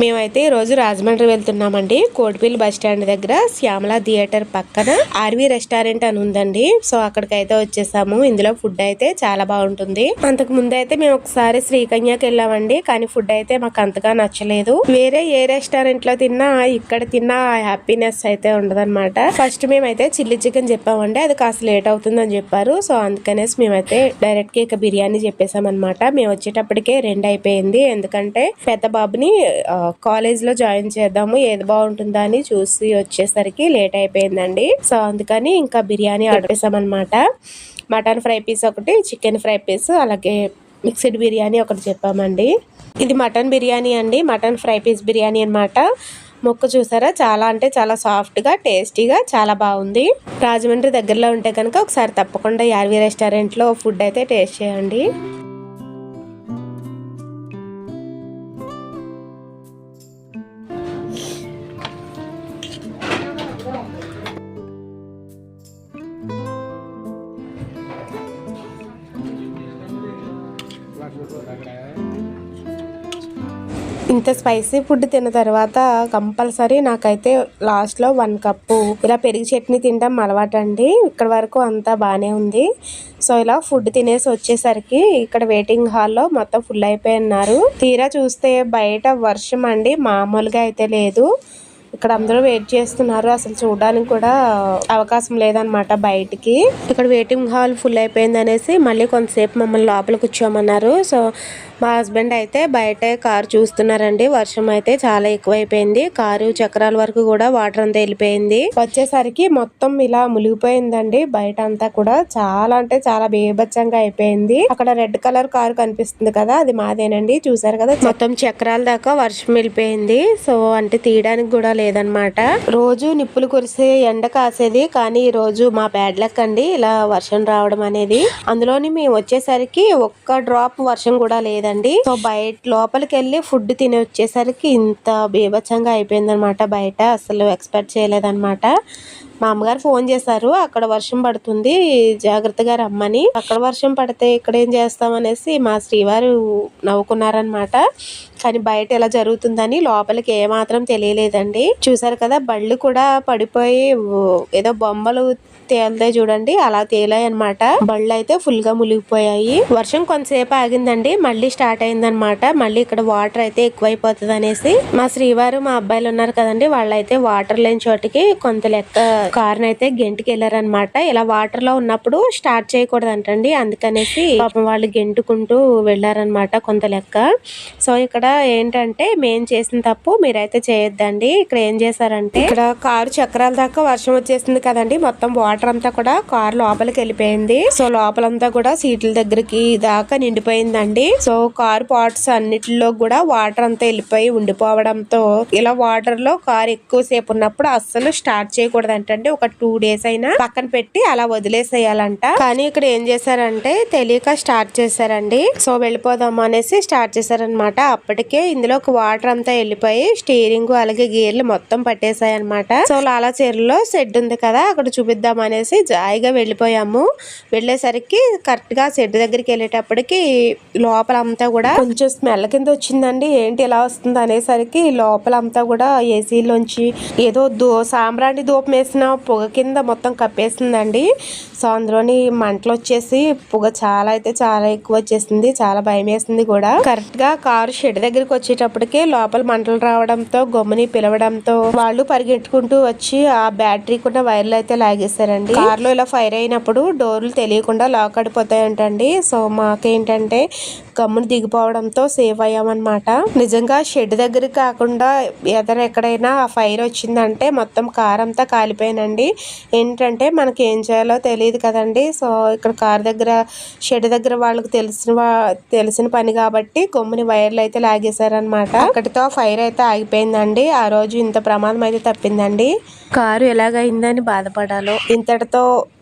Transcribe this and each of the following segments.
మేమైతే ఈరోజు రోజు రాజమండ్రి వెళ్తున్నామండి. కోటిపల్లి బస్ స్టాండ్ దగ్గర శ్యామల థియేటర్ పక్కన ఆర్వి రెస్టారెంట్ అని ఉందండి. సో అక్కడికైతే వచ్చేసాము. ఇందులో ఫుడ్ అయితే చాలా బాగుంటుంది. అంతకు ముందు అయితే మేము ఒకసారి శ్రీకన్యకి వెళ్ళామండి. కానీ ఫుడ్ అయితే మాకు అంతగా నచ్చలేదు. వేరే ఏ రెస్టారెంట్లో తిన్నా ఇక్కడ తిన్నా హ్యాపీనెస్ అయితే ఉండదన్నమాట. ఫస్ట్ మేమైతే చిల్లీ చికెన్ చెప్పామండి. అది కాస్త లేట్ అవుతుందని చెప్పారు. సో అందుకనేసి మేమైతే డైరెక్ట్గా ఇక బిర్యానీ చెప్పేసాం అనమాట మేము వచ్చేటప్పటికే రెండు అయిపోయింది. ఎందుకంటే పెద్ద బాబుని కాలేజ్లో జాయిన్ చేద్దాము ఏది బాగుంటుందా అని చూసి వచ్చేసరికి లేట్ అయిపోయిందండి. సో అందుకని ఇంకా బిర్యానీ ఆర్డర్ చేసామన్నమాట. మటన్ ఫ్రై పీస్ ఒకటి చికెన్ ఫ్రై పీస్ అలాగే మిక్స్డ్ బిర్యానీ ఒకటి చెప్పామండి. ఇది మటన్ బిర్యానీ అండి మటన్ ఫ్రై పీస్ బిర్యానీ అన్నమాట. మొక్క చూసారా? చాలా అంటే చాలా సాఫ్ట్గా టేస్టీగా చాలా బాగుంది. రాజమండ్రి దగ్గరలో ఉంటే కనుక ఒకసారి తప్పకుండా యార్వి రెస్టారెంట్లో ఫుడ్ అయితే టేస్ట్ చేయండి. ఇంత స్పైసీ ఫుడ్ తిన్న తర్వాత కంపల్సరీ నాకైతే లాస్ట్లో వన్ కప్పు ఇలా పెరుగు చట్నీ తినడం అలవాటు అండి ఇక్కడ వరకు అంతా బాగానే ఉంది. సో ఇలా ఫుడ్ తినేసి వచ్చేసరికి ఇక్కడ వెయిటింగ్ హాల్లో మొత్తం ఫుల్ అయిపోయి ఉన్నారు తీరా చూస్తే బయట వర్షం అండి మామూలుగా అయితే లేదు. ఇక్కడ అందరూ వెయిట్ చేస్తున్నారు. అసలు చూడడానికి కూడా అవకాశం లేదనమాట బయటికి. ఇక్కడ వెయిటింగ్ హాల్ ఫుల్ అయిపోయింది అనేసి మళ్ళీ కొంతసేపు మమ్మల్ని లోపల కూర్చోమన్నారు. సో మా హస్బెండ్ అయితే బయటే కారు చూస్తున్నారండి. వర్షం అయితే చాలా ఎక్కువైపోయింది. కారు చక్రాల వరకు కూడా వాటర్ అంతా వెళ్ళిపోయింది. వచ్చేసరికి మొత్తం ఇలా మునిగిపోయిందండి. బయట అంతా కూడా చాలా అంటే చాలా బేభత్సంగా అయిపోయింది. అక్కడ రెడ్ కలర్ కారు కనిపిస్తుంది కదా అది మాదేనండి. చూసారు కదా మొత్తం చక్రాల దాకా వర్షం వెళ్ళిపోయింది. సో అంటే తీయడానికి కూడా లేదనమాట రోజు నిప్పులు కురిసే ఎండ కాసేది కానీ ఈ రోజు మా బ్యాడ్ లక్ అండి. ఇలా వర్షం రావడం అనేది. అందులోని మేము వచ్చేసరికి ఒక్క డ్రాప్ వర్షం కూడా లేదండి. సో బయట లోపలికి వెళ్ళి ఫుడ్ తిని వచ్చేసరికి ఇంత బీభత్సంగా అయిపోయిందనమాట. బయట అసలు ఎక్స్పెక్ట్ చేయలేదన్నమాట మా అమ్మగారు ఫోన్ చేశారు. అక్కడ వర్షం పడుతుంది. జాగ్రత్తగా రమ్మని. అక్కడ వర్షం పడితే ఇక్కడ ఏం చేస్తాం అనేసి మా శ్రీవారు నవ్వుకున్నారనమాట కానీ బయట ఎలా జరుగుతుందని లోపలికి ఏమాత్రం తెలియలేదండి. చూసారు కదా బళ్ళు కూడా పడిపోయి ఏదో బొమ్మలు తేలుతాయి చూడండి అలా తేలాయి అనమాట బళ్ళు అయితే ఫుల్గా మునిగిపోయాయి. వర్షం కొంతసేపు ఆగిందండి. మళ్ళీ స్టార్ట్ అయిందనమాట మళ్ళీ ఇక్కడ వాటర్ అయితే ఎక్కువైపోతుంది అనేసి మా శ్రీవారు మా అబ్బాయిలు ఉన్నారు కదండి వాళ్ళైతే వాటర్ లేని చోటికి కొంత లెక్క కారుని అయితే గెంటుకి వెళ్ళారనమాట ఇలా వాటర్లో ఉన్నప్పుడు స్టార్ట్ చేయకూడదు అంటండి అందుకనేసి పాపం వాళ్ళు గెంటుకుంటూ వెళ్ళారనమాట కొంత లెక్క. సో ఇక్కడ ఏంటంటే మేం చేసిన తప్పు మీరైతే చేయొద్దండి. ఇక్కడ ఏం చేశారంటే ఇక్కడ కారు చక్రాల దాకా వర్షం వచ్చేసింది కదండి. మొత్తం వాటర్ అంతా కూడా కారు లోపలికి వెళ్ళిపోయింది. సో లోపలంతా కూడా సీట్ల దగ్గరికి దాకా నిండిపోయిందండి. సో కారు పార్ట్స్ అన్నిటిలో కూడా వాటర్ అంతా వెళ్ళిపోయి ఉండిపోవడంతో ఇలా వాటర్లో కారు ఎక్కువసేపు ఉన్నప్పుడు అస్సలు స్టార్ట్ చేయకూడదు అంటే ఒక టూ డేస్ అయినా పక్కన పెట్టి అలా వదిలేసేయాలంట. కానీ ఇక్కడ ఏం చేశారంటే తెలియక స్టార్ట్ చేశారండి. సో వెళ్ళిపోదాం అనేసి స్టార్ట్ చేశారనమాట అప్పటికే ఇందులో ఒక వాటర్ అంతా వెళ్ళిపోయి స్టీరింగ్ అలాగే గేర్లు మొత్తం పట్టేశాయి అనమాట సో లాలా చీరలో షెడ్ ఉంది కదా అక్కడ చూపిద్దాం అనేసి జాయిగా వెళ్ళిపోయాము. వెళ్ళేసరికి కరెక్ట్గా షెడ్ దగ్గరికి వెళ్ళేటప్పటికి లోపల అంతా కూడా కొంచెం స్మెల్ కింద వచ్చిందండి. ఏంటి ఇలా వస్తుంది అనేసరికి లోపల అంతా కూడా ఏసీలోంచి ఏదో దో సాంబ్రాణి దూపం వేసిన పొగ కింద మొత్తం కప్పేసిందండి. సో అందులోని మంటలు వచ్చేసి పొగ చాలా అయితే చాలా ఎక్కువ వచ్చేసింది చాలా భయం వేసింది కూడా. కరెక్ట్గా కారు షెడ్ దగ్గరికి వచ్చేటప్పటికే లోపల మంటలు రావడంతో గమ్ముని పిలవడంతో వాళ్ళు పరిగెట్టుకుంటూ వచ్చి ఆ బ్యాటరీ కూడా వైర్లు అయితే లాగేశారండి. కార్లో ఇలా ఫైర్ అయినప్పుడు డోర్లు తెలియకుండా లాక్ అడిపోతాయంటండి సో మాకేంటంటే గమ్మును దిగిపోవడంతో సేవ్ అయ్యామన్నమాట. నిజంగా షెడ్ దగ్గర కాకుండా ఎదర ఎక్కడైనా ఆ ఫైర్ వచ్చిందంటే మొత్తం కార్ అంతా కాలిపోయానండి ఏంటంటే మనకి ఏం చేయాలో తెలియదు కదండి. సో ఇక్కడ కార్ దగ్గర షెడ్ దగ్గర వాళ్ళకి తెలిసిన తెలిసిన పని కాబట్టి గమ్ముని వైర్లు అయితే లాగేశారనమాట అక్కడితో ఫైర్ అయితే ఆగిపోయిందండి. ఆ రోజు ఇంత ప్రమాదం అయితే తప్పిందండి. కారు ఎలాగైందని బాధపడాలో? ఇంత ఇంతటితో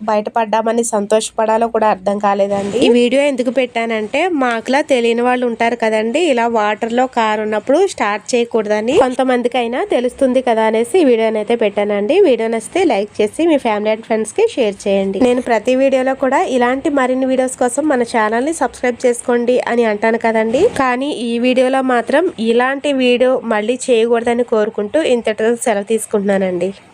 బయటపడ్డామని సంతోషపడాలో కూడా అర్థం కాలేదండి. ఈ వీడియో ఎందుకు పెట్టానంటే మాకులా తెలియని వాళ్ళు ఉంటారు కదండి. ఇలా వాటర్లో కారు ఉన్నప్పుడు స్టార్ట్ చేయకూడదని కొంతమందికి అయినా తెలుస్తుంది కదా అనేసి ఈ వీడియోని అయితే పెట్టానండి. వీడియో నచ్చితే లైక్ చేసి మీ ఫ్యామిలీ అండ్ ఫ్రెండ్స్కి షేర్ చేయండి. నేను ప్రతి వీడియోలో కూడా ఇలాంటి మరిన్ని వీడియోస్ కోసం మన ఛానల్ని సబ్స్క్రైబ్ చేసుకోండి అని అంటాను కదండి. కానీ ఈ వీడియోలో మాత్రం ఇలాంటి వీడియో మళ్ళీ చేయకూడదని కోరుకుంటూ ఇంతటితో సెలవు తీసుకుంటున్నానండి.